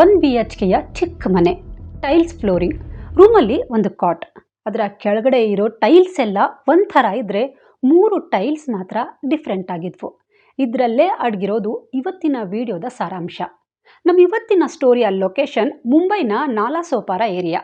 One B H ಕೆಯ ಚಿಕ್ಕ ಮನೆ tiles flooring ರೂಮಲ್ಲಿ ಒಂದು ಕಾಟ್ ಅದರ ಕೆಳಗಡೆ ಇರೋ ಟೈಲ್ಸ್ ಎಲ್ಲ ಒಂಥರ ಇದ್ದರೆ ಮೂರು ಟೈಲ್ಸ್ ಮಾತ್ರ ಡಿಫ್ರೆಂಟ್ ಆಗಿದ್ವು. ಇದರಲ್ಲೇ ಅಡಗಿರೋದು ಇವತ್ತಿನ ವಿಡಿಯೋದ ಸಾರಾಂಶ. ನಮ್ಮ ಇವತ್ತಿನ ಸ್ಟೋರಿಯ ಲೊಕೇಶನ್ ಮುಂಬೈನ ನಾಲಾಸೋಪಾರ ಏರಿಯಾ.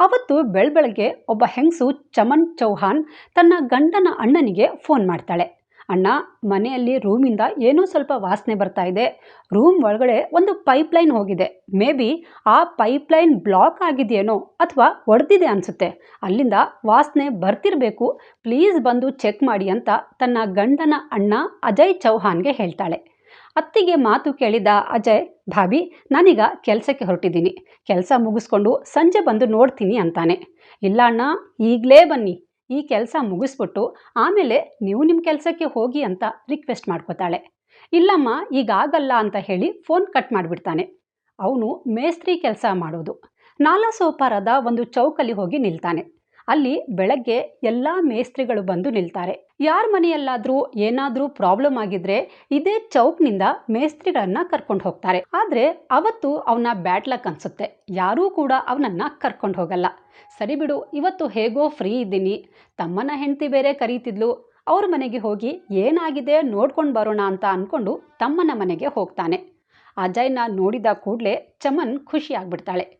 ಅವತ್ತು ಬೆಳಬೆಳಗ್ಗೆ ಒಬ್ಬ ಹೆಂಗಸು ಚಮನ್ ಚೌಹಾನ್ ತನ್ನ ಗಂಡನ ಅಣ್ಣನಿಗೆ ಫೋನ್ ಮಾಡ್ತಾಳೆ. ಅಣ್ಣ, ಮನೆಯಲ್ಲಿ ರೂಮಿಂದ ಏನೋ ಸ್ವಲ್ಪ ವಾಸನೆ ಬರ್ತಾ ಇದೆ. ರೂಮ್ ಒಳಗಡೆ ಒಂದು ಪೈಪ್ಲೈನ್ ಹೋಗಿದೆ. ಮೇ ಬಿ ಆ ಪೈಪ್ಲೈನ್ ಬ್ಲಾಕ್ ಆಗಿದೆಯೇನೋ ಅಥವಾ ಒಡೆದಿದೆ ಅನಿಸುತ್ತೆ. ಅಲ್ಲಿಂದ ವಾಸನೆ ಬರ್ತಿರಬೇಕು. ಪ್ಲೀಸ್ ಬಂದು ಚೆಕ್ ಮಾಡಿ ಅಂತ ತನ್ನ ಗಂಡನ ಅಣ್ಣ ಅಜಯ್ ಚೌಹಾನ್ಗೆ ಹೇಳ್ತಾಳೆ. ಅತ್ತಿಗೆ ಮಾತು ಕೇಳಿದ ಅಜಯ್, ಭಾಬಿ, ನಾನೀಗ ಕೆಲಸಕ್ಕೆ ಹೊರಟಿದ್ದೀನಿ. ಕೆಲಸ ಮುಗಿಸ್ಕೊಂಡು ಸಂಜೆ ಬಂದು ನೋಡ್ತೀನಿ ಅಂತಾನೆ. ಇಲ್ಲ ಅಣ್ಣ, ಈಗಲೇ ಬನ್ನಿ. ಈ ಕೆಲಸ ಮುಗಿಸ್ಬಿಟ್ಟು ಆಮೇಲೆ ನೀವು ನಿಮ್ಮ ಕೆಲಸಕ್ಕೆ ಹೋಗಿ ಅಂತ ರಿಕ್ವೆಸ್ಟ್ ಮಾಡ್ಕೋತಾಳೆ. ಇಲ್ಲಮ್ಮ, ಈಗಾಗಲ್ಲ ಅಂತ ಹೇಳಿ ಫೋನ್ ಕಟ್ ಮಾಡಿಬಿಡ್ತಾನೆ. ಅವನು ಮೇಸ್ತ್ರಿ ಕೆಲಸ ಮಾಡೋದು. ನಾಲಾಸೋಪಾರದ ಒಂದು ಚೌಕಲ್ಲಿ ಹೋಗಿ ನಿಲ್ತಾನೆ. ಅಲ್ಲಿ ಬೆಳಗ್ಗೆ ಎಲ್ಲ ಮೇಸ್ತ್ರಿಗಳು ಬಂದು ನಿಲ್ತಾರೆ. ಯಾರ ಮನೆಯಲ್ಲಾದರೂ ಏನಾದರೂ ಪ್ರಾಬ್ಲಮ್ ಆಗಿದ್ರೆ ಇದೇ ಚೌಕ್ನಿಂದ ಮೇಸ್ತ್ರಿಗಳನ್ನ ಕರ್ಕೊಂಡು ಹೋಗ್ತಾರೆ. ಆದರೆ ಅವತ್ತು ಅವನ ಬ್ಯಾಟ್ಲಕ್ ಅನಿಸುತ್ತೆ. ಯಾರೂ ಕೂಡ ಅವನನ್ನು ಕರ್ಕೊಂಡು ಹೋಗಲ್ಲ. ಸರಿ ಬಿಡು, ಇವತ್ತು ಹೇಗೋ ಫ್ರೀ ಇದ್ದೀನಿ. ತಮ್ಮನ ಹೆಂಡತಿ ಬೇರೆ ಕರೀತಿದ್ಲು. ಅವ್ರ ಮನೆಗೆ ಹೋಗಿ ಏನಾಗಿದೆ ನೋಡ್ಕೊಂಡು ಬರೋಣ ಅಂತ ಅಂದ್ಕೊಂಡು ತಮ್ಮನ ಮನೆಗೆ ಹೋಗ್ತಾನೆ. ಅಜಯ್ನ ನೋಡಿದ ಕೂಡಲೇ ಚಮನ್ ಖುಷಿ ಆಗ್ಬಿಡ್ತಾಳೆ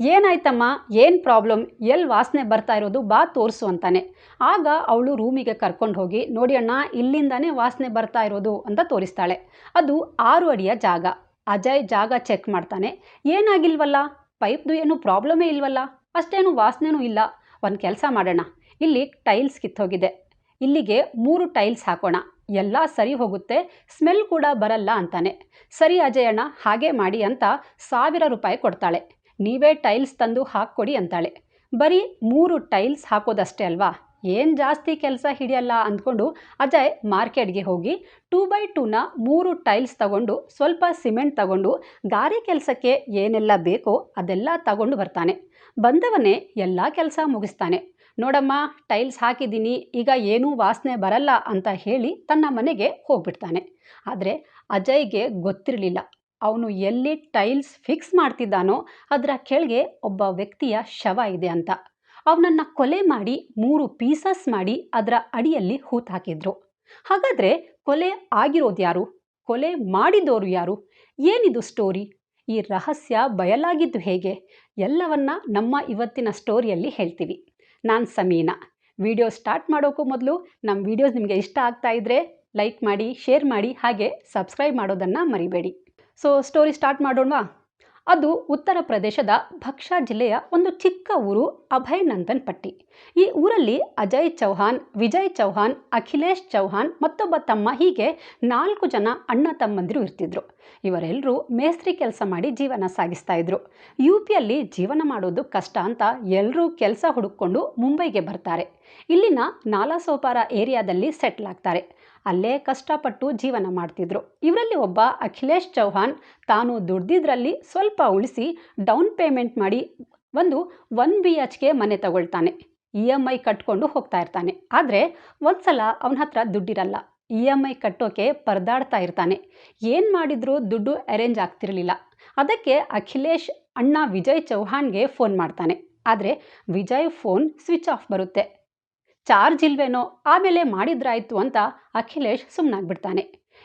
ಏನಾಯ್ತಮ್ಮ? ಏನು ಪ್ರಾಬ್ಲಮ್? ಎಲ್ಲಿ ವಾಸನೆ ಬರ್ತಾ ಇರೋದು? ಬಾ ತೋರಿಸು ಅಂತಾನೆ. ಆಗ ಅವಳು ರೂಮಿಗೆ ಕರ್ಕೊಂಡು ಹೋಗಿ, ನೋಡಿ ಅಣ್ಣ, ಇಲ್ಲಿಂದನೇ ವಾಸನೆ ಬರ್ತಾ ಇರೋದು ಅಂತ ತೋರಿಸ್ತಾಳೆ. ಅದು ಆರು ಅಡಿಯ ಜಾಗ. ಅಜಯ್ ಜಾಗ ಚೆಕ್ ಮಾಡ್ತಾನೆ. ಏನಾಗಿಲ್ವಲ್ಲ? ಪೈಪ್ದು ಏನು ಪ್ರಾಬ್ಲಮೇ ಇಲ್ವಲ್ಲ? ಅಷ್ಟೇನು ವಾಸನೆನೂ ಇಲ್ಲ. ಒಂದು ಕೆಲಸ ಮಾಡೋಣ. ಇಲ್ಲಿ ಟೈಲ್ಸ್ ಕಿತ್ತೋಗಿದೆ. ಇಲ್ಲಿಗೆ ಮೂರು ಟೈಲ್ಸ್ ಹಾಕೋಣ. ಎಲ್ಲ ಸರಿ ಹೋಗುತ್ತೆ. ಸ್ಮೆಲ್ ಕೂಡ ಬರಲ್ಲ ಅಂತಾನೆ. ಸರಿ ಅಜಯಣ್ಣ ಹಾಗೆ ಮಾಡಿ ಅಂತ ಸಾವಿರ ರೂಪಾಯಿ ಕೊಡ್ತಾಳೆ. ನೀವೇ ಟೈಲ್ಸ್ ತಂದು ಹಾಕ್ಕೊಡಿ ಅಂತಾಳೆ. ಬರೀ ಮೂರು ಟೈಲ್ಸ್ ಹಾಕೋದಷ್ಟೇ ಅಲ್ವಾ? ಏನು ಜಾಸ್ತಿ ಕೆಲಸ ಹಿಡಿಯಲ್ಲ ಅಂದ್ಕೊಂಡು ಅಜಯ್ ಮಾರ್ಕೆಟ್ಗೆ ಹೋಗಿ ಟೂ ಬೈ ಟೂನ ಮೂರು ಟೈಲ್ಸ್ ತಗೊಂಡು ಸ್ವಲ್ಪ ಸಿಮೆಂಟ್ ತಗೊಂಡು ಗಾರೆ ಕೆಲಸಕ್ಕೆ ಏನೆಲ್ಲ ಬೇಕೋ ಅದೆಲ್ಲ ತಗೊಂಡು ಬರ್ತಾನೆ. ಬಂದವನೇ ಎಲ್ಲ ಕೆಲಸ ಮುಗಿಸ್ತಾನೆ. ನೋಡಮ್ಮ, ಟೈಲ್ಸ್ ಹಾಕಿದ್ದೀನಿ, ಈಗ ಏನೂ ವಾಸನೆ ಬರಲ್ಲ ಅಂತ ಹೇಳಿ ತನ್ನ ಮನೆಗೆ ಹೋಗ್ಬಿಡ್ತಾನೆ. ಆದರೆ ಅಜಯ್ಗೆ ಗೊತ್ತಿರಲಿಲ್ಲ. ಅವನು ಎಲ್ಲಿ ಟೈಲ್ಸ್ ಫಿಕ್ಸ್ ಮಾಡ್ತಿದ್ದಾನೋ ಅದರ ಕೆಳಗೆ ಒಬ್ಬ ವ್ಯಕ್ತಿಯ ಶವ ಇದೆ ಅಂತ. ಅವನನ್ನು ಕೊಲೆ ಮಾಡಿ ಮೂರು ಪೀಸಸ್ ಮಾಡಿ ಅದರ ಅಡಿಯಲ್ಲಿ ಹೂತು ಹಾಕಿದ್ರು. ಹಾಗಾದರೆ ಕೊಲೆ ಆಗಿರೋದು ಯಾರು? ಕೊಲೆ ಮಾಡಿದವರು ಯಾರು? ಏನಿದು ಸ್ಟೋರಿ ಈ ರಹಸ್ಯ ಬಯಲಾಗಿದ್ದು ಹೇಗೆ? ಎಲ್ಲವನ್ನ ನಮ್ಮ ಇವತ್ತಿನ ಸ್ಟೋರಿಯಲ್ಲಿ ಹೇಳ್ತೀವಿ. ನಾನು ಸಮೀನಾ. ವಿಡಿಯೋ ಸ್ಟಾರ್ಟ್ ಮಾಡೋಕ್ಕೂ ಮೊದಲು ನಮ್ಮ ವಿಡಿಯೋಸ್ ನಿಮಗೆ ಇಷ್ಟ ಆಗ್ತಾ ಇದ್ದರೆ ಲೈಕ್ ಮಾಡಿ, ಶೇರ್ ಮಾಡಿ, ಹಾಗೆ ಸಬ್ಸ್ಕ್ರೈಬ್ ಮಾಡೋದನ್ನು ಮರಿಬೇಡಿ. ಸೊ ಸ್ಟೋರಿ ಸ್ಟಾರ್ಟ್ ಮಾಡೋಣವಾ? ಅದು ಉತ್ತರ ಪ್ರದೇಶದ ಭಕ್ಷಾ ಜಿಲ್ಲೆಯ ಒಂದು ಚಿಕ್ಕ ಊರು ಅಭಯ್ ನಂದನ್ ಪಟ್ಟಿ. ಈ ಊರಲ್ಲಿ ಅಜಯ್ ಚೌಹಾನ್ ವಿಜಯ್ ಚೌಹಾನ್ ಅಖಿಲೇಶ್ ಚೌಹಾನ್ ಮತ್ತೊಬ್ಬ ತಮ್ಮ ಹೀಗೆ ನಾಲ್ಕು ಜನ ಅಣ್ಣ ತಮ್ಮಂದಿರು ಇರ್ತಿದ್ರು. ಇವರೆಲ್ಲರೂ ಮೇಸ್ತ್ರಿ ಕೆಲಸ ಮಾಡಿ ಜೀವನ ಸಾಗಿಸ್ತಾ ಇದ್ರು. ಯು ಪಿಯಲ್ಲಿ ಜೀವನ ಮಾಡೋದು ಕಷ್ಟ ಅಂತ ಎಲ್ಲರೂ ಕೆಲಸ ಹುಡುಕೊಂಡು ಮುಂಬೈಗೆ ಬರ್ತಾರೆ. ಇಲ್ಲಿನ ನಾಲಾಸೋಪಾರ ಏರಿಯಾದಲ್ಲಿ ಸೆಟ್ಲ್ ಆಗ್ತಾರೆ. ಅಲ್ಲೇ ಕಷ್ಟಪಟ್ಟು ಜೀವನ ಮಾಡ್ತಿದ್ರು. ಇವರಲ್ಲಿ ಒಬ್ಬ ಅಖಿಲೇಶ್ ಚೌಹಾನ್ ತಾನು ದುಡ್ದಿದ್ರಲ್ಲಿ ಸ್ವಲ್ಪ ಉಳಿಸಿ ಡೌನ್ ಪೇಮೆಂಟ್ ಮಾಡಿ ಒಂದು ಒನ್ ಬಿ ಎಚ್ ಮನೆ ತಗೊಳ್ತಾನೆ. ಇ ಎಂ ಐ ಕಟ್ಕೊಂಡು ಹೋಗ್ತಾ ಇರ್ತಾನೆ. ಆದರೆ ಒಂದು ಸಲ ಅವನ ಹತ್ರ ದುಡ್ಡಿರಲ್ಲ. ಇ ಎಂ ಐ ಕಟ್ಟೋಕೆ ಪರದಾಡ್ತಾ ಇರ್ತಾನೆ. ಏನು ಮಾಡಿದರೂ ದುಡ್ಡು ಅರೇಂಜ್ ಆಗ್ತಿರಲಿಲ್ಲ. ಅದಕ್ಕೆ ಅಖಿಲೇಶ್ ಅಣ್ಣ ವಿಜಯ್ ಚೌಹಾನ್ಗೆ ಫೋನ್ ಮಾಡ್ತಾನೆ. ಆದರೆ ವಿಜಯ್ ಫೋನ್ ಸ್ವಿಚ್ ಆಫ್ ಬರುತ್ತೆ. ಚಾರ್ಜ್ ಇಲ್ವೇನೋ ಆಮೇಲೆ ಮಾಡಿದ್ರಾಯ್ತು ಅಂತ ಅಖಿಲೇಶ್ ಸುಮ್ಮನಾಗ್ಬಿಡ್ತಾನೆ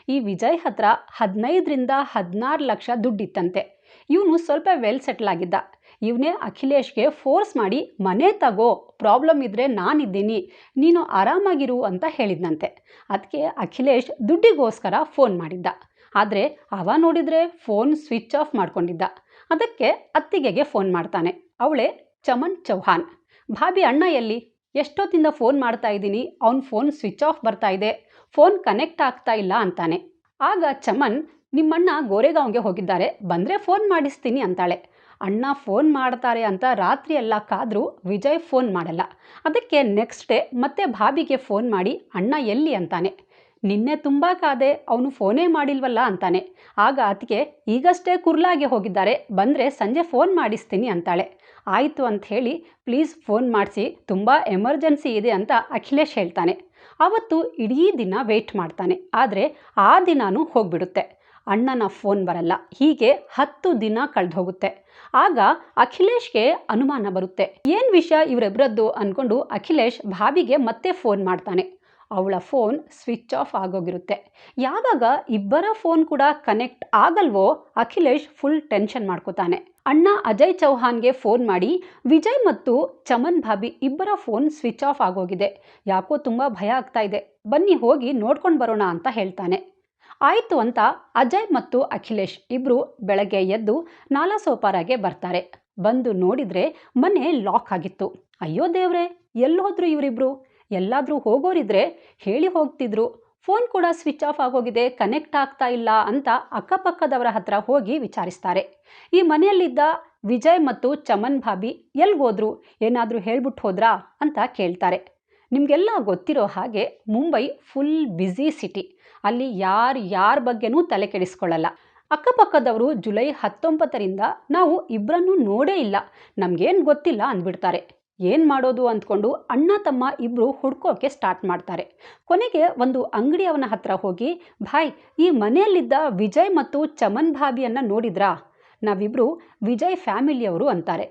ಈ ವಿಜಯ್ ಹತ್ರ ಹದಿನೈದರಿಂದ ಹದಿನಾರು ಲಕ್ಷ ದುಡ್ಡಿತ್ತಂತೆ. ಇವನು ಸ್ವಲ್ಪ ವೆಲ್ ಸೆಟ್ಲ್ ಆಗಿದ್ದ. ಇವನೇ ಅಖಿಲೇಶ್ಗೆ ಫೋರ್ಸ್ ಮಾಡಿ, ಮನೆ ತಗೋ, ಪ್ರಾಬ್ಲಮ್ ಇದ್ದರೆ ನಾನಿದ್ದೀನಿ, ನೀನು ಆರಾಮಾಗಿರು ಅಂತ ಹೇಳಿದ್ನಂತೆ. ಅದಕ್ಕೆ ಅಖಿಲೇಶ್ ದುಡ್ಡಿಗೋಸ್ಕರ ಫೋನ್ ಮಾಡಿದ್ದ. ಆದರೆ ಅವ ನೋಡಿದರೆ ಫೋನ್ ಸ್ವಿಚ್ ಆಫ್ ಮಾಡ್ಕೊಂಡಿದ್ದ. ಅದಕ್ಕೆ ಅತ್ತಿಗೆಗೆ ಫೋನ್ ಮಾಡ್ತಾನೆ. ಅವಳೇ ಚಮನ್ ಚೌಹಾನ್ ಭಾಬಿ ಅಣ್ಣ ಎಲ್ಲಿ? ಎಷ್ಟೊತ್ತಿಂದ ಫೋನ್ ಮಾಡ್ತಾ ಇದ್ದೀನಿ, ಅವ್ನ ಫೋನ್ ಸ್ವಿಚ್ ಆಫ್ ಬರ್ತಾ ಇದೆ, ಫೋನ್ ಕನೆಕ್ಟ್ ಆಗ್ತಾ ಇಲ್ಲ ಅಂತಾನೆ. ಆಗ ಚಮನ್, ನಿಮ್ಮಣ್ಣ ಗೋರೆಗಾಂವ್ಗೆ ಹೋಗಿದ್ದಾರೆ, ಬಂದರೆ ಫೋನ್ ಮಾಡಿಸ್ತೀನಿ ಅಂತಾಳೆ. ಅಣ್ಣ ಫೋನ್ ಮಾಡ್ತಾರೆ ಅಂತ ರಾತ್ರಿ ಎಲ್ಲ ಕಾದರೂ ವಿಜಯ್ ಫೋನ್ ಮಾಡಲ್ಲ. ಅದಕ್ಕೆ ನೆಕ್ಸ್ಟ್ ಡೇ ಮತ್ತೆ ಭಾಬಿಗೆ ಫೋನ್ ಮಾಡಿ, ಅಣ್ಣ ಎಲ್ಲಿ? ಅಂತಾನೆ. ನಿನ್ನೆ ತುಂಬ ಕಾದೆ, ಅವನು ಫೋನೇ ಮಾಡಿಲ್ವಲ್ಲ? ಅಂತಾನೆ. ಆಗ ಅದಕ್ಕೆ ಈಗಷ್ಟೇ ಕುರ್ಲಾಗೆ ಹೋಗಿದ್ದಾರೆ, ಬಂದರೆ ಸಂಜೆ ಫೋನ್ ಮಾಡಿಸ್ತೀನಿ ಅಂತಾಳೆ. ಆಯಿತು ಅಂತ ಹೇಳಿ ಪ್ಲೀಸ್ ಫೋನ್ ಮಾಡಿಸಿ, ತುಂಬ ಎಮರ್ಜೆನ್ಸಿ ಇದೆ ಅಂತ ಅಖಿಲೇಶ್ ಹೇಳ್ತಾನೆ. ಅವತ್ತು ಇಡೀ ದಿನ ವೆಯ್ಟ್ ಮಾಡ್ತಾನೆ, ಆದರೆ ಆ ದಿನಾನೂ ಹೋಗ್ಬಿಡುತ್ತೆ. ಅಣ್ಣನ ಫೋನ್ ಬರಲ್ಲ, ಹೀಗೆ ಹತ್ತು ದಿನ ಕಳೆದು ಹೋಗುತ್ತೆ ಆಗ ಅಖಿಲೇಶ್ಗೆ ಅನುಮಾನ ಬರುತ್ತೆ. ಏನು ವಿಷಯ ಇವರಿಬ್ಬರದ್ದು ಅಂದ್ಕೊಂಡು ಅಖಿಲೇಶ್ ಭಾಬಿಗೆ ಮತ್ತೆ ಫೋನ್ ಮಾಡ್ತಾನೆ. ಅವಳ ಫೋನ್ ಸ್ವಿಚ್ ಆಫ್ ಆಗೋಗಿರುತ್ತೆ. ಯಾವಾಗ ಇಬ್ಬರ ಫೋನ್ ಕೂಡ ಕನೆಕ್ಟ್ ಆಗಲ್ವೋ, ಅಖಿಲೇಶ್ ಫುಲ್ ಟೆನ್ಷನ್ ಮಾಡ್ಕೋತಾನೆ. ಅಣ್ಣ ಅಜಯ್ ಚೌಹಾನ್ಗೆ ಫೋನ್ ಮಾಡಿ, ವಿಜಯ್ ಮತ್ತು ಚಮನ್ ಭಾಬಿ ಇಬ್ಬರ ಫೋನ್ ಸ್ವಿಚ್ ಆಫ್ ಆಗೋಗಿದೆ. ಯಾಕೋ ತುಂಬ ಭಯ ಆಗ್ತಾ ಇದೆ. ಬನ್ನಿ ಹೋಗಿ ನೋಡ್ಕೊಂಡು ಬರೋಣ ಅಂತ ಹೇಳ್ತಾನೆ. ಆಯಿತು ಅಂತ ಅಜಯ್ ಮತ್ತು ಅಖಿಲೇಶ್ ಇಬ್ಬರು ಬೆಳಗ್ಗೆ ಎದ್ದು ನಾಲಾಸೋಪಾರಾಗೆ ಬರ್ತಾರೆ. ಬಂದು ನೋಡಿದರೆ ಮನೆ ಲಾಕ್ ಆಗಿತ್ತು. ಅಯ್ಯೋ ದೇವ್ರೆ ಎಲ್ಲೋದ್ರು ಇವರಿಬ್ರು? ಎಲ್ಲಾದರೂ ಹೋಗೋರಿದ್ರೆ ಹೇಳಿ ಹೋಗ್ತಿದ್ರು. ಫೋನ್ ಕೂಡ ಸ್ವಿಚ್ ಆಫ್ ಆಗೋಗಿದೆ, ಕನೆಕ್ಟ್ ಆಗ್ತಾ ಇಲ್ಲ ಅಂತ ಅಕ್ಕಪಕ್ಕದವರ ಹತ್ರ ಹೋಗಿ ವಿಚಾರಿಸ್ತಾರೆ. ಈ ಮನೆಯಲ್ಲಿದ್ದ ವಿಜಯ್ ಮತ್ತು ಚಮನ್ ಭಾಬಿ ಎಲ್ಗೋದ್ರು ಏನಾದರೂ ಹೇಳ್ಬಿಟ್ಟು ಹೋದ್ರಾ ಅಂತ ಕೇಳ್ತಾರೆ. ನಿಮಗೆಲ್ಲ ಗೊತ್ತಿರೋ ಹಾಗೆ ಮುಂಬೈ ಫುಲ್ ಬ್ಯುಸಿ ಸಿಟಿ. ಅಲ್ಲಿ ಯಾರು ಯಾರ ಬಗ್ಗೆನೂ ತಲೆ ಕೆಡಿಸ್ಕೊಳ್ಳಲ್ಲ. ಅಕ್ಕಪಕ್ಕದವರು ಜುಲೈ ಹತ್ತೊಂಬತ್ತರಿಂದ ನಾವು ಇಬ್ಬರನ್ನೂ ನೋಡೇ ಇಲ್ಲ. ನಮಗೇನು ಗೊತ್ತಿಲ್ಲ ಅಂದ್ಬಿಡ್ತಾರೆ. ಏನು ಮಾಡೋದು ಅಂದ್ಕೊಂಡು ಅಣ್ಣ ತಮ್ಮ ಇಬ್ಬರು ಹುಡ್ಕೋಕೆ ಸ್ಟಾರ್ಟ್ ಮಾಡ್ತಾರೆ. ಕೊನೆಗೆ ಒಂದು ಅಂಗಡಿಯವನ ಹತ್ರ ಹೋಗಿ, ಭಾಯ್, ಈ ಮನೆಯಲ್ಲಿದ್ದ ವಿಜಯ್ ಮತ್ತು ಚಮನ್ ಭಾಬಿಯನ್ನು ನೋಡಿದ್ರಾ? ನಾವಿಬ್ಬರು ವಿಜಯ್ ಫ್ಯಾಮಿಲಿಯವರು ಅಂತಾರೆ.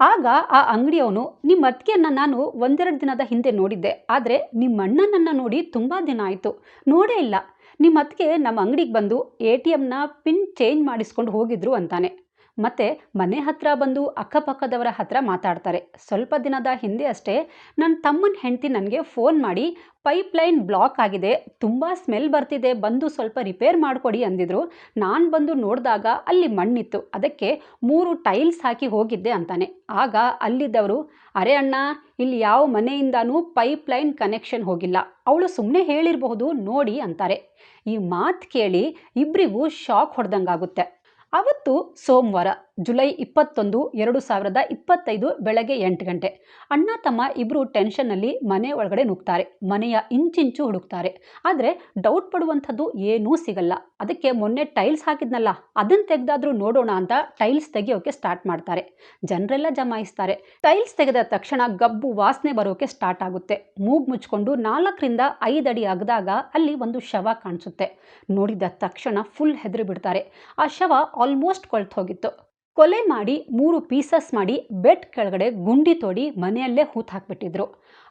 ಆಗ ಆ ಅಂಗಡಿಯವನು ನಿಮ್ಮ ಅತ್ತಿಗೆಯನ್ನು ನಾನು ಒಂದೆರಡು ದಿನದ ಹಿಂದೆ ನೋಡಿದ್ದೆ. ಆದರೆ ನಿಮ್ಮ ಅಣ್ಣನನ್ನು ನೋಡಿ ತುಂಬ ದಿನ ಆಯಿತು. ನೋಡೇ ಇಲ್ಲ. ನಿಮ್ಮ ಅತ್ತಿಗೆ ನಮ್ಮ ಅಂಗಡಿಗೆ ಬಂದು ಎ ಟಿ ಎಮ್ನ ಪಿನ್ ಚೇಂಜ್ ಮಾಡಿಸ್ಕೊಂಡು ಹೋಗಿದ್ರು ಅಂತಾನೆ. ಮತ್ತು ಮನೆ ಹತ್ರ ಬಂದು ಅಕ್ಕಪಕ್ಕದವರ ಹತ್ರ ಮಾತಾಡ್ತಾರೆ. ಸ್ವಲ್ಪ ದಿನದ ಹಿಂದೆ ಅಷ್ಟೇ ನನ್ನ ತಮ್ಮನ ಹೆಂಡತಿ ನನಗೆ ಫೋನ್ ಮಾಡಿ ಪೈಪ್ಲೈನ್ ಬ್ಲಾಕ್ ಆಗಿದೆ, ತುಂಬ ಸ್ಮೆಲ್ ಬರ್ತಿದೆ, ಬಂದು ಸ್ವಲ್ಪ ರಿಪೇರ್ ಮಾಡಿಕೊಡಿ ಅಂದಿದ್ರು. ನಾನು ಬಂದು ನೋಡಿದಾಗ ಅಲ್ಲಿ ಮಣ್ಣಿತ್ತು. ಅದಕ್ಕೆ ಮೂರು ಟೈಲ್ಸ್ ಹಾಕಿ ಹೋಗಿದ್ದೆ ಅಂತಾನೆ. ಆಗ ಅಲ್ಲಿದ್ದವರು, ಅರೆ ಅಣ್ಣ, ಇಲ್ಲಿ ಯಾವ ಮನೆಯಿಂದನೂ ಪೈಪ್ಲೈನ್ ಕನೆಕ್ಷನ್ ಹೋಗಿಲ್ಲ. ಅವಳು ಸುಮ್ಮನೆ ಹೇಳಿರಬಹುದು, ನೋಡಿ ಅಂತಾರೆ. ಈ ಮಾತು ಕೇಳಿ ಇಬ್ಬರಿಗೂ ಶಾಕ್ ಹೊಡೆದಂಗಾಗುತ್ತೆ. ಅವತ್ತು ಸೋಮವಾರ. ಜುಲೈ ಇಪ್ಪತ್ತೊಂದು, ಎರಡು ಸಾವಿರದ ಇಪ್ಪತ್ತೈದು ಬೆಳಗ್ಗೆ ಎಂಟು ಗಂಟೆ. ಅಣ್ಣ, ತಮ್ಮ ಇಬ್ಬರು ಟೆನ್ಷನ್ನಲ್ಲಿ ಮನೆ ಒಳಗಡೆ ನುಗ್ತಾರೆ. ಮನೆಯ ಇಂಚಿಂಚು ಹುಡುಕ್ತಾರೆ. ಆದರೆ ಡೌಟ್ ಪಡುವಂಥದ್ದು ಏನೂ ಸಿಗಲ್ಲ. ಅದಕ್ಕೆ ಮೊನ್ನೆ ಟೈಲ್ಸ್ ಹಾಕಿದ್ನಲ್ಲ ಅದನ್ನು ತೆಗೆದಾದ್ರೂ ನೋಡೋಣ ಅಂತ ಟೈಲ್ಸ್ ತೆಗೆಯೋಕೆ ಸ್ಟಾರ್ಟ್ ಮಾಡ್ತಾರೆ. ಜನರೆಲ್ಲ ಜಮಾಯಿಸ್ತಾರೆ. ಟೈಲ್ಸ್ ತೆಗೆದ ತಕ್ಷಣ ಗಬ್ಬು ವಾಸನೆ ಬರೋಕೆ ಸ್ಟಾರ್ಟ್ ಆಗುತ್ತೆ. ಮೂಗ್ ಮುಚ್ಕೊಂಡು ನಾಲ್ಕರಿಂದ ಐದು ಅಡಿ ಅಗದಾಗ ಅಲ್ಲಿ ಒಂದು ಶವ ಕಾಣಿಸುತ್ತೆ. ನೋಡಿದ ತಕ್ಷಣ ಫುಲ್ ಹೆದರಿ ಬಿಡ್ತಾರೆ ಆ ಶವ ಆಲ್ಮೋಸ್ಟ್ ಕೊಳ್ತು ಹೋಗಿತ್ತು ಕೊಲೆ ಮಾಡಿ ಮೂರು ಪೀಸಸ್ ಮಾಡಿ ಬೆಡ್ ಕೆಳಗಡೆ ಗುಂಡಿ ತೋಡಿ ಮನೆಯಲ್ಲೇ ಹೂತು ಹಾಕ್ಬಿಟ್ಟಿದ್ರು.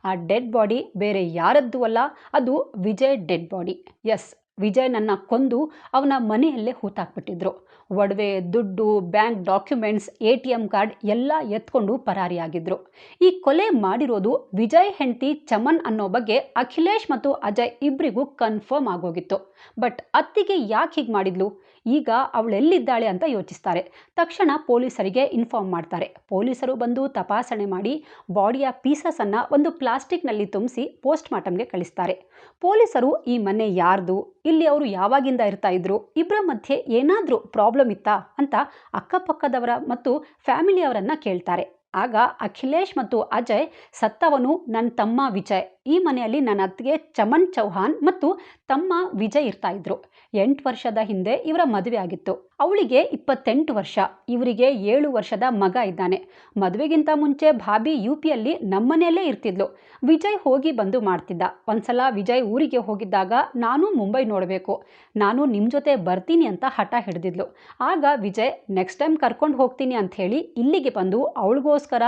ಆ ಡೆಡ್ ಬಾಡಿ ಬೇರೆ ಯಾರದ್ದು ಅಲ್ಲ, ಅದು ವಿಜಯ್ ಡೆಡ್ ಬಾಡಿ ಎಸ್ ವಿಜಯನನ್ನು ಕೊಂದು ಅವನ ಮನೆಯಲ್ಲೇ ಹೂತಾಕ್ಬಿಟ್ಟಿದ್ರು ಒಡವೆ, ದುಡ್ಡು bank documents A T M card ಎಲ್ಲ ಎತ್ಕೊಂಡು ಪರಾರಿಯಾಗಿದ್ರು. ಈ ಕೊಲೆ ಮಾಡಿರೋದು ವಿಜಯ್ ಹೆಂಡತಿ ಚಮನ್ ಅನ್ನೋ ಬಗ್ಗೆ ಅಖಿಲೇಶ್ ಮತ್ತು ಅಜಯ್ ಇಬ್ಬರಿಗೂ ಕನ್ಫರ್ಮ್ ಆಗೋಗಿತ್ತು. ಬಟ್ ಅತ್ತಿಗೆ ಯಾಕೆ ಹೀಗೆ ಮಾಡಿದ್ಲು? ಈಗ ಅವಳೆಲ್ಲಿದ್ದಾಳೆ ಅಂತ ಯೋಚಿಸ್ತಾರೆ. ತಕ್ಷಣ ಪೊಲೀಸರಿಗೆ ಇನ್ಫಾರ್ಮ್ ಮಾಡ್ತಾರೆ. ಪೊಲೀಸರು ಬಂದು ತಪಾಸಣೆ ಮಾಡಿ ಬಾಡಿಯ ಪೀಸಸನ್ನು ಒಂದು ಪ್ಲಾಸ್ಟಿಕ್ನಲ್ಲಿ ತುಂಬಿಸಿ ಪೋಸ್ಟ್ ಮಾರ್ಟಮ್ಗೆ ಕಳಿಸ್ತಾರೆ. ಪೊಲೀಸರು ಈ ಮನೆ ಯಾರ್ದು? ಇಲ್ಲಿ ಅವರು ಯಾವಾಗಿಂದ ಇರ್ತಾ ಇದ್ರು? ಇಬ್ಬರ ಮಧ್ಯೆ ಏನಾದರೂ ಪ್ರಾಬ್ಲಮ್ ಇತ್ತಾ? ಅಂತ ಅಕ್ಕಪಕ್ಕದವರ ಮತ್ತು ಫ್ಯಾಮಿಲಿಯವರನ್ನು ಕೇಳ್ತಾರೆ. ಆಗ ಅಖಿಲೇಶ್ ಮತ್ತು ಅಜಯ್ ಸತ್ತವನು ನನ್ನ ತಮ್ಮ ವಿಜಯ್. ಈ ಮನೆಯಲ್ಲಿ ನನ್ನ ಅತ್ತಿಗೆ ಚಮನ್ ಚೌಹಾನ್ ಮತ್ತು ತಮ್ಮ ವಿಜಯ್ ಇರ್ತಾ ಇದ್ರು. ಎಂಟು ವರ್ಷದ ಹಿಂದೆ ಇವರ ಮದುವೆ ಆಗಿತ್ತು. ಅವಳಿಗೆ ಇಪ್ಪತ್ತೆಂಟು ವರ್ಷ. ಇವರಿಗೆ ಏಳು ವರ್ಷದ ಮಗ ಇದ್ದಾನೆ. ಮದುವೆಗಿಂತ ಮುಂಚೆ ಭಾಬಿ ಯು ಪಿಯಲ್ಲಿ ನಮ್ಮನೆಯಲ್ಲೇ ಇರ್ತಿದ್ಲು. ವಿಜಯ್ ಹೋಗಿ ಬಂದು ಮಾಡ್ತಿದ್ದ. ಒಂದ್ಸಲ ವಿಜಯ್ ಊರಿಗೆ ಹೋಗಿದ್ದಾಗ ನಾನು ಮುಂಬೈ ನೋಡಬೇಕು. ನಾನು ನಿಮ್ಮ ಜೊತೆ ಬರ್ತೀನಿ ಅಂತ ಹಠ ಹಿಡಿದಿದ್ಲು. ಆಗ ವಿಜಯ್, ನೆಕ್ಸ್ಟ್ ಟೈಮ್ ಕರ್ಕೊಂಡು ಹೋಗ್ತೀನಿ ಅಂತ ಹೇಳಿ ಇಲ್ಲಿಗೆ ಬಂದು ಅವಳಿಗೋಸ್ಕರ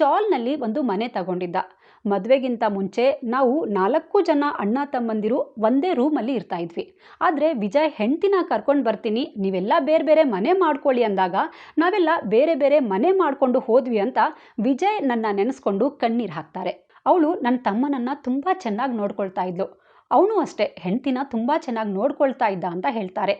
ಚಾಲ್ನಲ್ಲಿ ಒಂದು ಮನೆ ತಗೊಂಡಿದ್ದ. ಮದುವೆಗಿಂತ ಮುಂಚೆ ನಾವು ನಾಲ್ಕು ಜನ ಅಣ್ಣ ತಮ್ಮಂದಿರು ಒಂದೇ ರೂಮಲ್ಲಿ ಇರ್ತಾ ಇದ್ವಿ. ಆದರೆ ವಿಜಯ್ ಹೆಂಡ್ತಿನ ಕರ್ಕೊಂಡು ಬರ್ತೀನಿ, ನೀವೆಲ್ಲ ಬೇರೆ ಬೇರೆ ಮನೆ ಮಾಡ್ಕೊಳ್ಳಿ ಅಂದಾಗ ನಾವೆಲ್ಲ ಬೇರೆ ಬೇರೆ ಮನೆ ಮಾಡಿಕೊಂಡು ಹೋದ್ವಿ ಅಂತ ವಿಜಯ್ ನನ್ನ ನೆನೆಸ್ಕೊಂಡು ಕಣ್ಣೀರು ಹಾಕ್ತಾರೆ. ಅವಳು ನನ್ನ ತಮ್ಮನನ್ನು ತುಂಬ ಚೆನ್ನಾಗಿ ನೋಡ್ಕೊಳ್ತಾ ಇದ್ಲು. ಅವನು ಅಷ್ಟೇ, ಹೆಂಡ್ತಿನ ತುಂಬ ಚೆನ್ನಾಗಿ ನೋಡ್ಕೊಳ್ತಾ ಇದ್ದ ಅಂತ ಹೇಳ್ತಾರೆ.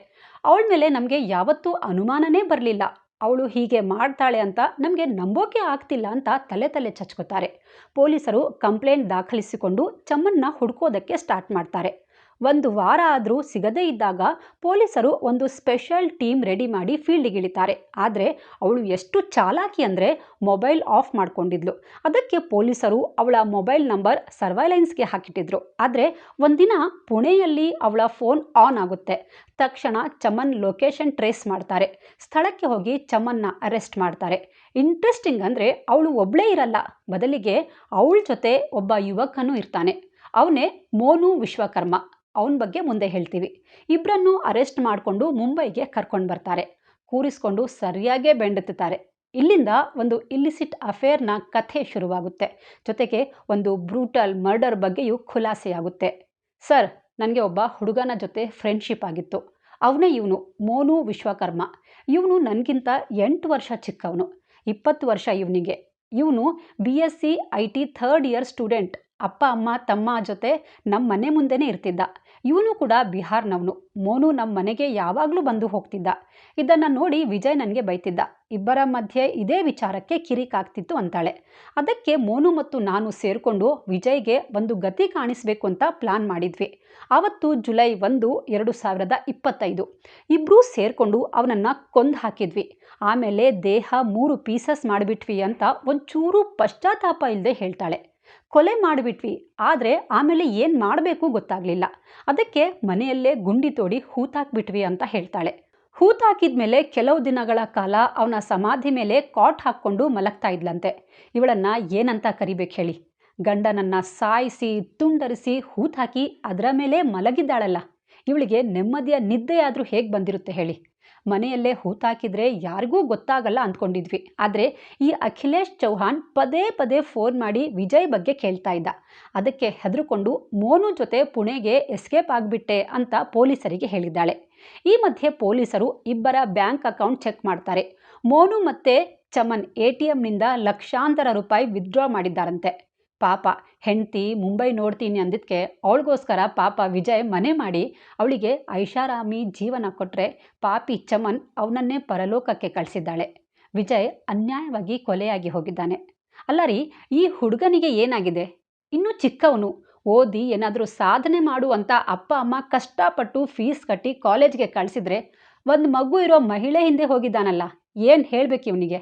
ಅವಳ ಮೇಲೆ ನಮಗೆ ಯಾವತ್ತೂ ಅನುಮಾನನೇ ಬರಲಿಲ್ಲ. ಅವಳು ಹೀಗೆ ಮಾಡ್ತಾಳೆ ಅಂತ ನಮಗೆ ನಂಬೋಕೆ ಆಗ್ತಿಲ್ಲ ಅಂತ ತಲೆ ತಲೆ ಚಚ್ಕೋತಾರೆ. ಪೊಲೀಸರು ಕಂಪ್ಲೇಂಟ್ ದಾಖಲಿಸಿಕೊಂಡು ಚಮ್ಮನ್ನ ಹುಡ್ಕೋದಕ್ಕೆ ಸ್ಟಾರ್ಟ್ ಮಾಡ್ತಾರೆ. ಒಂದು ವಾರ ಆದರೂ ಸಿಗದೇ ಇದ್ದಾಗ ಪೊಲೀಸರು ಒಂದು ಸ್ಪೆಷಲ್ ಟೀಮ್ ರೆಡಿ ಮಾಡಿ ಫೀಲ್ಡಿಗೆ ಇಳಿತಾರೆ. ಆದರೆ ಅವಳು ಎಷ್ಟು ಚಾಲಾಕಿ ಅಂದರೆ ಮೊಬೈಲ್ ಆಫ್ ಮಾಡಿಕೊಂಡಿದ್ಲು. ಅದಕ್ಕೆ ಪೊಲೀಸರು ಅವಳ ಮೊಬೈಲ್ ನಂಬರ್ ಸರ್ವೈಲೆನ್ಸ್ಗೆ ಹಾಕಿಟ್ಟಿದ್ರು. ಆದರೆ ಒಂದಿನ ಪುಣೆಯಲ್ಲಿ ಅವಳ ಫೋನ್ ಆನ್ ಆಗುತ್ತೆ. ತಕ್ಷಣ ಚಮನ್ ಲೊಕೇಶನ್ ಟ್ರೇಸ್ ಮಾಡ್ತಾರೆ. ಸ್ಥಳಕ್ಕೆ ಹೋಗಿ ಚಮನ್ನ ಅರೆಸ್ಟ್ ಮಾಡ್ತಾರೆ. ಇಂಟ್ರೆಸ್ಟಿಂಗ್ ಅಂದರೆ ಅವಳು ಒಬ್ಬಳೇ ಇರಲ್ಲ. ಬದಲಿಗೆ ಅವಳ ಜೊತೆ ಒಬ್ಬ ಯುವಕನೂ ಇರ್ತಾನೆ. ಅವನೇ ಮೋನು ವಿಶ್ವಕರ್ಮ. ಅವನ ಬಗ್ಗೆ ಮುಂದೆ ಹೇಳ್ತೀವಿ. ಇಬ್ಬರನ್ನು ಅರೆಸ್ಟ್ ಮಾಡಿಕೊಂಡು ಮುಂಬೈಗೆ ಕರ್ಕೊಂಡು ಬರ್ತಾರೆ. ಕೂರಿಸ್ಕೊಂಡು ಸರಿಯಾಗೇ ಬೆಂಡೆತ್ತಾರೆ ಇಲ್ಲಿಂದ ಒಂದು ಇಲ್ಲಿಸಿಟ್ ಅಫೇರ್ನ ಕಥೆ ಶುರುವಾಗುತ್ತೆ. ಜೊತೆಗೆ ಒಂದು ಬ್ರೂಟಲ್ ಮರ್ಡರ್ ಬಗ್ಗೆಯೂ ಖುಲಾಸೆಯಾಗುತ್ತೆ. ಸರ್, ನನಗೆ ಒಬ್ಬ ಹುಡುಗನ ಜೊತೆ ಫ್ರೆಂಡ್ಶಿಪ್ ಆಗಿತ್ತು. ಅವನೇ ಇವನು, ಮೋನು ವಿಶ್ವಕರ್ಮ. ಇವನು ನನಗಿಂತ ಎಂಟು ವರ್ಷ ಚಿಕ್ಕವನು. ಇಪ್ಪತ್ತು ವರ್ಷ ಇವನಿಗೆ. ಇವನು B S C I T third year student. ಅಪ್ಪ, ಅಮ್ಮ, ತಮ್ಮ ಜೊತೆ ನಮ್ಮ ಮನೆ ಮುಂದೆನೇ ಇರ್ತಿದ್ದ. ಇವನು ಕೂಡ ಬಿಹಾರ್ನವನು. ಮೋನು ನಮ್ಮ ಮನೆಗೆ ಯಾವಾಗಲೂ ಬಂದು ಹೋಗ್ತಿದ್ದ. ಇದನ್ನು ನೋಡಿ ವಿಜಯ್ ನನಗೆ ಬೈತಿದ್ದ. ಇಬ್ಬರ ಮಧ್ಯೆ ಇದೇ ವಿಚಾರಕ್ಕೆ ಕಿರಿಕಾಗ್ತಿತ್ತು ಅಂತಾಳೆ. ಅದಕ್ಕೆ ಮೋನು ಮತ್ತು ನಾನು ಸೇರಿಕೊಂಡು ವಿಜಯ್ಗೆ ಒಂದು ಗತಿ ಕಾಣಿಸಬೇಕು ಅಂತ ಪ್ಲಾನ್ ಮಾಡಿದ್ವಿ. ಆವತ್ತು ಜುಲೈ ಒಂದು, ಎರಡು ಸಾವಿರದ ಇಪ್ಪತ್ತೈದು. ಇಬ್ಬರೂ ಸೇರಿಕೊಂಡು ಅವನನ್ನು ಕೊಂದು ಹಾಕಿದ್ವಿ. ಆಮೇಲೆ ದೇಹ ಮೂರು ಪೀಸಸ್ ಮಾಡಿಬಿಟ್ವಿ ಅಂತ ಒಂಚೂರು ಪಶ್ಚಾತ್ತಾಪ ಇಲ್ಲದೆ ಹೇಳ್ತಾಳೆ. ಕೊಲೆ ಮಾಡಿಬಿಟ್ವಿ. ಆದರೆ ಆಮೇಲೆ ಏನು ಮಾಡಬೇಕು ಗೊತ್ತಾಗಲಿಲ್ಲ. ಅದಕ್ಕೆ ಮನೆಯಲ್ಲೇ ಗುಂಡಿ ತೋಡಿ ಹೂತಾಕ್ಬಿಟ್ವಿ ಅಂತ ಹೇಳ್ತಾಳೆ. ಹೂತಾಕಿದ ಮೇಲೆ ಕೆಲವು ದಿನಗಳ ಕಾಲ ಅವನ ಸಮಾಧಿ ಮೇಲೆ ಕಾಟ್ ಹಾಕ್ಕೊಂಡು ಮಲಗ್ತಾ ಇದ್ಲಂತೆ. ಇವಳನ್ನು ಏನಂತ ಕರಿಬೇಕು ಹೇಳಿ? ಗಂಡನನ್ನು ಸಾಯಿಸಿ, ತುಂಡರಿಸಿ ಹೂತಾಕಿ ಅದರ ಮೇಲೆ ಮಲಗಿದ್ದಾಳಲ್ಲ. ಇವಳಿಗೆ ನೆಮ್ಮದಿಯ ನಿದ್ದೆಯಾದರೂ ಹೇಗೆ ಬಂದಿರುತ್ತೆ ಹೇಳಿ? ಮನೆಯಲ್ಲೇ ಹೂತಾಕಿದ್ರೆ ಯಾರಿಗೂ ಗೊತ್ತಾಗಲ್ಲ ಅಂದ್ಕೊಂಡಿದ್ವಿ. ಆದರೆ ಈ ಅಖಿಲೇಶ್ ಚೌಹಾಣ್ ಪದೇ ಪದೇ ಫೋನ್ ಮಾಡಿ ವಿಜಯ್ ಬಗ್ಗೆ ಕೇಳ್ತಾ ಇದ್ದ. ಅದಕ್ಕೆ ಹೆದರುಕೊಂಡು ಮೋನು ಜೊತೆ ಪುಣೆಗೆ ಎಸ್ಕೇಪ್ ಆಗಿಬಿಟ್ಟೆ ಅಂತ ಪೊಲೀಸರಿಗೆ ಹೇಳಿದ್ದಾಳೆ. ಈ ಮಧ್ಯೆ ಪೊಲೀಸರು ಇಬ್ಬರ ಬ್ಯಾಂಕ್ ಅಕೌಂಟ್ ಚೆಕ್ ಮಾಡ್ತಾರೆ. ಮೋನು ಮತ್ತು ಚಮನ್ ಎ ಟಿ ಎಂನಿಂದ ಲಕ್ಷಾಂತರ ರೂಪಾಯಿ ವಿತ್ಡ್ರಾ ಮಾಡಿದ್ದಾರಂತೆ. ಪಾಪ, ಹೆಂಡತಿ ಮುಂಬೈ ನೋಡ್ತೀನಿ ಅಂದಿದ್ದಕ್ಕೆ ಅವಳಿಗೋಸ್ಕರ ಪಾಪ ವಿಜಯ್ ಮನೆ ಮಾಡಿ ಅವಳಿಗೆ ಐಷಾರಾಮಿ ಜೀವನ ಕೊಟ್ಟರೆ ಪಾಪಿ ಚಮನ್ ಅವನನ್ನೇ ಪರಲೋಕಕ್ಕೆ ಕಳಿಸಿದ್ದಾಳೆ. ವಿಜಯ್ ಅನ್ಯಾಯವಾಗಿ ಕೊಲೆಯಾಗಿ ಹೋಗಿದ್ದಾನೆ. ಅಲ್ಲ ರೀ, ಈ ಹುಡುಗನಿಗೆ ಏನಾಗಿದೆ? ಇನ್ನೂ ಚಿಕ್ಕವನು. ಓದಿ ಏನಾದರೂ ಸಾಧನೆ ಮಾಡುವಂತ ಅಪ್ಪ, ಅಮ್ಮ ಕಷ್ಟಪಟ್ಟು ಫೀಸ್ ಕಟ್ಟಿ ಕಾಲೇಜ್ಗೆ ಕಳಿಸಿದ್ರೆ ಒಂದು ಮಗು ಇರೋ ಮಹಿಳೆ ಹಿಂದೆ ಹೋಗಿದ್ದಾನಲ್ಲ, ಏನು ಹೇಳಬೇಕು ಇವನಿಗೆ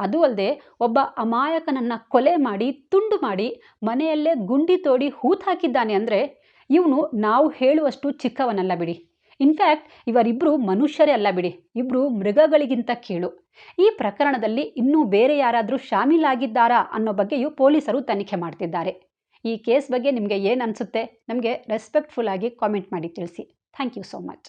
ಅದು ಅಲ್ಲದೆ ಒಬ್ಬ ಅಮಾಯಕನನ್ನು ಕೊಲೆ ಮಾಡಿ, ತುಂಡು ಮಾಡಿ, ಮನೆಯಲ್ಲೇ ಗುಂಡಿ ತೋಡಿ ಹೂತು ಹಾಕಿದ್ದಾನೆ ಅಂದರೆ ಇವನು ನಾವು ಹೇಳುವಷ್ಟು ಚಿಕ್ಕವನಲ್ಲ ಬಿಡಿ. ಇನ್ಫ್ಯಾಕ್ಟ್ ಇವರಿಬ್ಬರು ಮನುಷ್ಯರೇ ಅಲ್ಲ ಬಿಡಿ. ಇಬ್ಬರು ಮೃಗಗಳಿಗಿಂತ ಕೀಳು. ಈ ಪ್ರಕರಣದಲ್ಲಿ ಇನ್ನೂ ಬೇರೆ ಯಾರಾದರೂ ಶಾಮೀಲಾಗಿದ್ದಾರಾ ಅನ್ನೋ ಬಗ್ಗೆಯೂ ಪೊಲೀಸರು ತನಿಖೆ ಮಾಡ್ತಿದ್ದಾರೆ. ಈ ಕೇಸ್ ಬಗ್ಗೆ ನಿಮಗೆ ಏನು ಅನಿಸುತ್ತೆ? ನಮಗೆ ರೆಸ್ಪೆಕ್ಟ್ಫುಲ್ ಆಗಿ ಕಾಮೆಂಟ್ ಮಾಡಿ ತಿಳಿಸಿ. Thank you so much